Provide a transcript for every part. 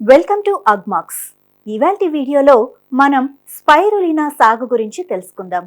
Welcome to Agmax. ఇవాల్టి వీడియోలో మనం స్పైరులినా సాగు గురించి తెలుసుకుందాం.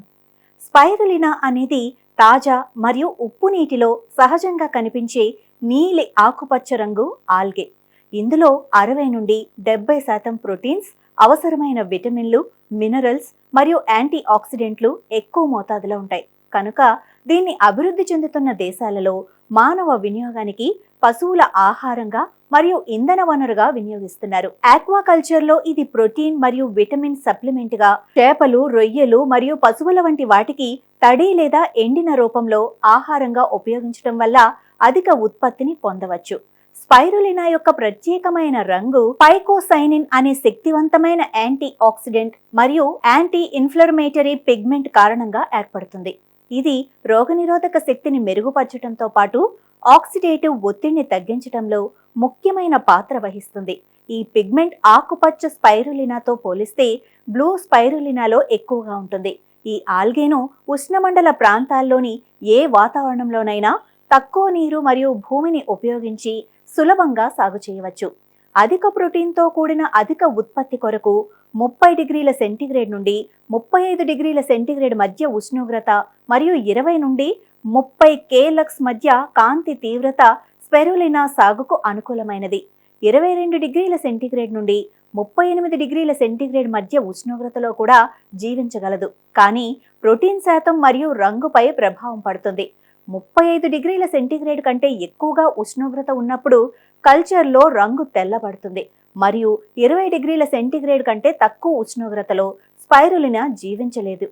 స్పైరులినా అనేది తాజా మరియు ఉప్పు నీటిలో సహజంగా కనిపించే నీలి ఆకుపచ్చ రంగు ఆల్గే. ఇందులో అరవై నుండి డెబ్బై శాతం ప్రోటీన్స్ అవసరమైన విటమిన్లు మినరల్స్ మరియు యాంటీ ఆక్సిడెంట్లు ఎక్కువ మోతాదులో ఉంటాయి. కనుక దీన్ని అభివృద్ధి చెందుతున్న దేశాలలో మానవ వినియోగానికి పశువుల ఆహారంగా మరియు ఇంధన వనరుగా వినియోగిస్తున్నారు. ఆక్వాకల్చర్లో ఇది ప్రోటీన్ మరియు విటమిన్ సప్లిమెంట్గా చేపలు రొయ్యలు మరియు పశువుల వంటి వాటికి తడి లేదా ఎండిన రూపంలో ఆహారంగా ఉపయోగించడం వల్ల అధిక ఉత్పత్తిని పొందవచ్చు. స్పైరులినా యొక్క ప్రత్యేకమైన రంగు పైకోసైనిన్ అనే శక్తివంతమైన యాంటీ ఆక్సిడెంట్ మరియు యాంటీ ఇన్ఫ్లమేటరీ పిగ్మెంట్ కారణంగా ఏర్పడుతుంది. ఇది రోగనిరోధక శక్తిని మెరుగుపరచడంతో పాటు ఆక్సిడేటివ్ ఒత్తిడిని తగ్గించడంలో ముఖ్యమైన పాత్ర వహిస్తుంది. ఈ పిగ్మెంట్ ఆకుపచ్చ స్పైరులినాతో పోలిస్తే బ్లూ స్పైరులినాలో ఎక్కువగా ఉంటుంది. ఈ ఆల్గేను ఉష్ణమండల ప్రాంతాల్లోని ఏ వాతావరణంలోనైనా తక్కువ నీరు మరియు భూమిని ఉపయోగించి సులభంగా సాగు చేయవచ్చు. అధిక ప్రోటీన్తో కూడిన అధిక ఉత్పత్తి కొరకు ముప్పై డిగ్రీల సెంటీగ్రేడ్ నుండి ముప్పై ఐదు డిగ్రీల సెంటీగ్రేడ్ మధ్య ఉష్ణోగ్రత మరియు ఇరవై నుండి ముప్పై కేలక్స్ మధ్య కాంతి తీవ్రత స్పెరులినా సాగుకు అనుకూలమైనది. ఇరవై రెండు డిగ్రీల సెంటీగ్రేడ్ నుండి ముప్పై ఎనిమిది డిగ్రీల సెంటీగ్రేడ్ మధ్య ఉష్ణోగ్రతలో కూడా జీవించగలదు. కానీ ప్రోటీన్ శాతం మరియు రంగుపై ప్రభావం పడుతుంది. ముప్పై ఐదు డిగ్రీల సెంటీగ్రేడ్ కంటే ఎక్కువగా ఉష్ణోగ్రత ఉన్నప్పుడు కల్చర్లో రంగు తెల్లబడుతుంది. మరియు ఇరవై డిగ్రీల సెంటీగ్రేడ్ కంటే తక్కువ ఉష్ణోగ్రతలో స్పైరులినా జీవించలేదు.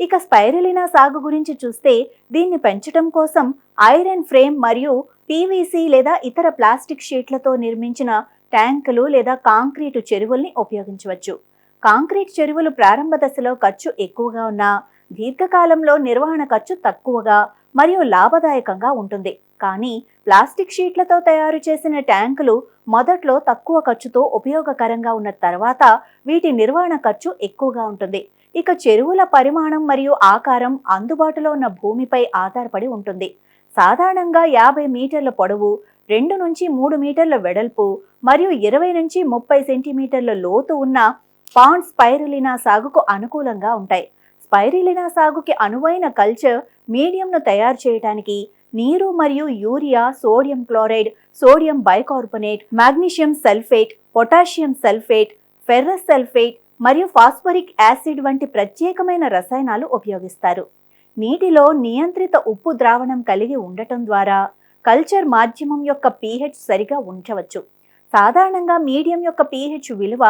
ఇక స్పైరులినా సాగు గురించి చూస్తే దీన్ని పెంచడం కోసం ఐరన్ ఫ్రేమ్ మరియు పీవీసీ లేదా ఇతర ప్లాస్టిక్ షీట్లతో నిర్మించిన ట్యాంకులు లేదా కాంక్రీటు చెరువుల్ని ఉపయోగించవచ్చు. కాంక్రీట్ చెరువులు ప్రారంభ దశలో ఖర్చు ఎక్కువగా ఉన్నా దీర్ఘకాలంలో నిర్వహణ ఖర్చు తక్కువగా మరియు లాభదాయకంగా ఉంటుంది. కానీ ప్లాస్టిక్ షీట్లతో తయారు చేసిన ట్యాంకులు మొదట్లో తక్కువ ఖర్చుతో ఉపయోగకరంగా ఉన్న తర్వాత వీటి నిర్వహణ ఖర్చు ఎక్కువగా ఉంటుంది. ఇక చెరువుల పరిమాణం మరియు ఆకారం అందుబాటులో ఉన్న భూమిపై ఆధారపడి ఉంటుంది. సాధారణంగా యాభై మీటర్ల పొడవు రెండు నుంచి మూడు మీటర్ల వెడల్పు మరియు ఇరవై నుంచి ముప్పై సెంటీమీటర్ల లోతు ఉన్న పాండ్ స్పైరులినా సాగుకు అనుకూలంగా ఉంటాయి. స్పైరిలినా సాగుకి అనువైన కల్చర్ మీడియంను తయారు చేయడానికి నీరు మరియు urea sodium chloride sodium bicarbonate magnesium sulphate potassium sulphate ferrous sulphate మరియు ఫాస్ఫరిక్ యాసిడ్ వంటి ప్రత్యేకమైన రసాయనాలు ఉపయోగిస్తారు. నీటిలో నియంత్రిత ఉప్పు ద్రావణం కలిగి ఉండటం ద్వారా కల్చర్ మాధ్యమం యొక్క పీహెచ్ సరిగా ఉంచవచ్చు. సాధారణంగా మీడియం యొక్క పీహెచ్ విలువ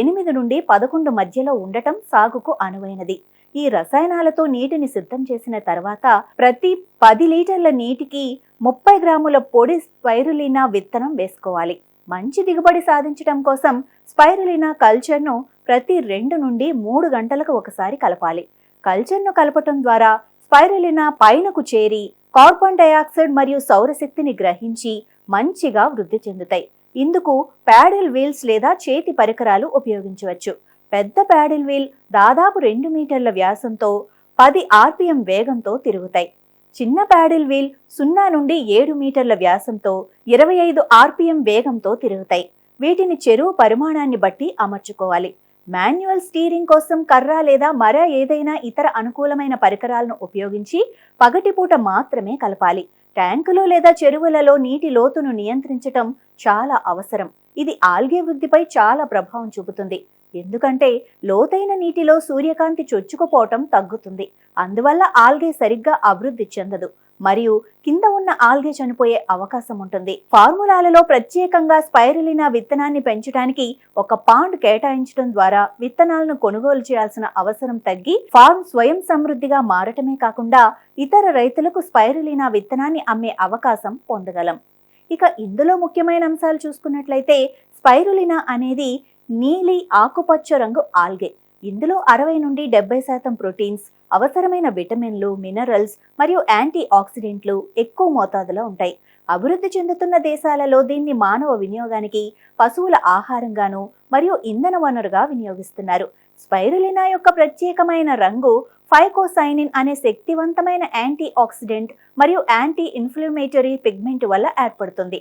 ఎనిమిది నుండి పదకొండు మధ్యలో ఉండటం సాగుకు అనువైనది. ఈ రసాయనాలతో నీటిని సిద్ధం చేసిన తర్వాత ప్రతి పది లీటర్ల నీటికి ముప్పై గ్రాముల పొడి స్పైరులినా విత్తనం వేసుకోవాలి. మంచి దిగుబడి సాధించడం కోసం స్పైరులినా కల్చర్ను ప్రతి రెండు నుండి మూడు గంటలకు ఒకసారి కలపాలి. కల్చర్ను కలపటం ద్వారా స్పైరులినా పైనకు చేరి కార్బన్ డయాక్సైడ్ మరియు సౌరశక్తిని గ్రహించి మంచిగా వృద్ధి చెందుతాయి. ఇందుకు ప్యాడిల్ వీల్స్ లేదా చేతి పరికరాలు ఉపయోగించవచ్చు. పెద్ద ప్యాడిల్ వీల్ దాదాపు రెండు మీటర్ల వ్యాసంతో పది ఆర్పిఎం వేగంతో తిరుగుతాయి. చిన్న ప్యాడిల్ వీల్ సున్నా నుండి ఏడు మీటర్ల వ్యాసంతో ఇరవై ఐదు ఆర్పిఎం వేగంతో తిరుగుతాయి. వీటిని చెరువు పరిమాణాన్ని బట్టి అమర్చుకోవాలి. మాన్యువల్ స్టీరింగ్ కోసం కర్ర లేదా మర ఏదైనా ఇతర అనుకూలమైన పరికరాలను ఉపయోగించి పగటిపూట మాత్రమే కలపాలి. ట్యాంకులు లేదా చెరువులలో నీటి లోతును నియంత్రించటం చాలా అవసరం. ఇది ఆల్గే వృద్ధిపై చాలా ప్రభావం చూపుతుంది. ఎందుకంటే లోతైన నీటిలో సూర్యకాంతి చొచ్చుకుపోవటం తగ్గుతుంది. అందువల్ల ఆల్గే సరిగ్గా అభివృద్ధి చెందదు. మరియు కింద ఉన్న ఆల్గే చనిపోయే అవకాశం ఉంటుంది. ఫార్ములాలలో ప్రత్యేకంగా స్పైరులినా విత్తనాన్ని పెంచడానికి ఒక పాండ్ కేటాయించడం ద్వారా విత్తనాలను కొనుగోలు చేయాల్సిన అవసరం తగ్గి ఫార్మ్ స్వయం సమృద్ధిగా మారటమే కాకుండా ఇతర రైతులకు స్పైరులినా విత్తనాన్ని అమ్మే అవకాశం పొందగలం. ఇక ఇందులో ముఖ్యమైన అంశాలు చూసుకున్నట్లయితే స్పైరులినా అనేది నీలి ఆకుపచ్చ రంగు ఆల్గే. ఇందులో అరవై నుండి డెబ్బై శాతం ప్రోటీన్స్ అవసరమైన విటమిన్లు మినరల్స్ మరియు యాంటీ ఆక్సిడెంట్లు ఎక్కువ మోతాదులో ఉంటాయి. అభివృద్ధి చెందుతున్న దేశాలలో దీన్ని మానవ వినియోగానికి పశువుల ఆహారంగాను మరియు ఇంధన వనరుగా వినియోగిస్తున్నారు. స్పైరులినా యొక్క ప్రత్యేకమైన రంగు ఫైకోసైనిన్ అనే శక్తివంతమైన యాంటీ ఆక్సిడెంట్ మరియు యాంటీ ఇన్ఫ్లమేటరీ పిగ్మెంట్ వల్ల ఏర్పడుతుంది.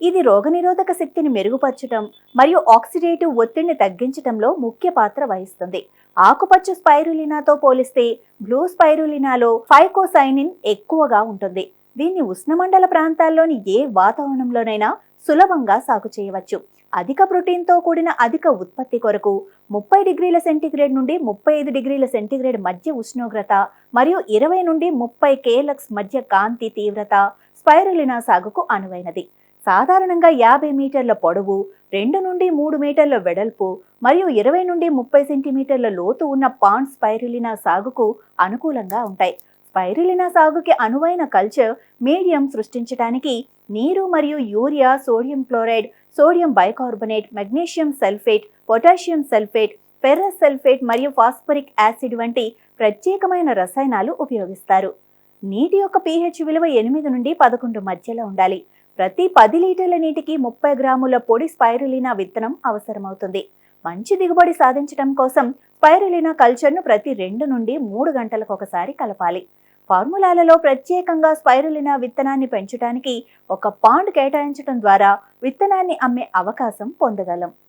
ఇది రోగనిరోధక శక్తిని మెరుగుపరచడం మరియు ఆక్సిడేటివ్ ఒత్తిడిని తగ్గించడంలో ముఖ్య పాత్ర వహిస్తుంది. ఆకుపచ్చ స్పైరులినాతో పోలిస్తే బ్లూ స్పైరులినాలో ఫైకోసైనిన్ ఎక్కువగా ఉంటుంది. దీన్ని ఉష్ణమండల ప్రాంతాల్లోని ఏ వాతావరణంలోనైనా సులభంగా సాగు చేయవచ్చు. అధిక ప్రోటీన్తో కూడిన అధిక ఉత్పత్తి కొరకు ముప్పై డిగ్రీల సెంటీగ్రేడ్ నుండి ముప్పై ఐదు డిగ్రీల సెంటీగ్రేడ్ మధ్య ఉష్ణోగ్రత మరియు ఇరవై నుండి ముప్పై కేలక్స్ మధ్య కాంతి తీవ్రత స్పైరులినా సాగుకు అనువైనది. సాధారణంగా యాభై మీటర్ల పొడవు రెండు నుండి మూడు మీటర్ల వెడల్పు మరియు ఇరవై నుండి ముప్పై సెంటీమీటర్ల లోతు ఉన్న పాండ్ స్పైరిలినా సాగుకు అనుకూలంగా ఉంటాయి. స్పైరిలినా సాగుకి అనువైన కల్చర్ మీడియం సృష్టించడానికి నీరు మరియు urea sodium chloride sodium bicarbonate magnesium sulphate potassium sulphate ferrous sulphate మరియు ఫాస్ఫరిక్ యాసిడ్ వంటి ప్రత్యేకమైన రసాయనాలు ఉపయోగిస్తారు. నీటి యొక్క పీహెచ్ విలువ ఎనిమిది నుండి పదకొండు మధ్యలో ఉండాలి. ప్రతి పది లీటర్ల నీటికి ముప్పై గ్రాముల పొడి స్పైరులినా విత్తనం అవసరమవుతుంది. మంచి దిగుబడి సాధించడం కోసం స్పైరులినా కల్చర్ను ప్రతి రెండు నుండి మూడు గంటలకు ఒకసారి కలపాలి. ఫార్ములాలలో ప్రత్యేకంగా స్పైరులినా విత్తనాన్ని పెంచడానికి ఒక పాండ్ కేటాయించడం ద్వారా విత్తనాన్ని అమ్మే అవకాశం పొందగలం.